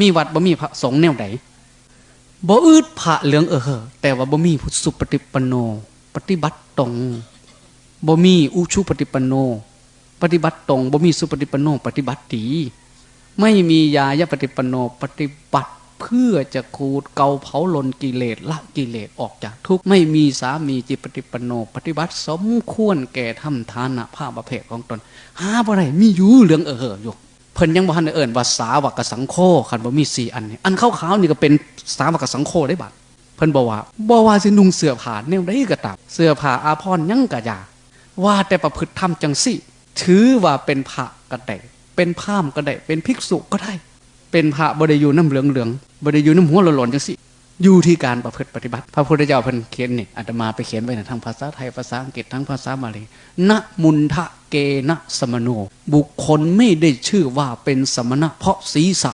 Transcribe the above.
มีวัดบ่มีพระสงฆ์แนวใดบ่อืดพระเหลืองเออเหอแต่ว่าบ่มีสุปฏิปันโน ปฏิบัติตรงบ่มีอุชุปฏิปันโน ปฏิบัติตรงบ่มีสุปฏิปันโน ปฏิบัติดี ไม่มียายปฏิปันโนปฏิบัติเพื่อจะขูดเกาเผาลนกิเลสละกิเลสออกจากทุกข์ไม่มีสามีจิตปฏิปันโน ปฏิบัติสมควรแก่ทำทานะภาพประเภทของตนหาบ่ได้มีอยู่เหลืองเออเหออยู่ เพิ่นยังบ่ทันเอิ้นว่าสาวกสังโฆคันบ่มีสี่อันนี่อันขาวๆนี่ก็เป็นสาวกสังโฆได้บัดเพิ่นบอกว่าบ่ว่าสินุ่งเสื้อผ้าแนวใดก็ตามเสื้อผ้าอาภรณ์ยังก็อย่าว่าแต่ประพฤติธรรมจังสิถือว่าเป็นพระก็ได้เป็นพราหมณ์ก็ได้เป็นภิกษุก็ได้ เป็นพระบ่ได้อยู่น้ำเหลืองๆบ่ได้อยู่น้ำหัวหล่อนๆจังสิ อยู่ที่การประพฤติปฏิบัติ พระพุทธเจ้าเพิ่นเขียนนี่อาตมาไปเขียนไว้นะทั้งภาษาไทยภาษาอังกฤษทั้งภาษาบาลีนะมุนทะเกนะสมโน บุคคลไม่ได้ชื่อว่าเป็นสมณะ เพราะศีรษะ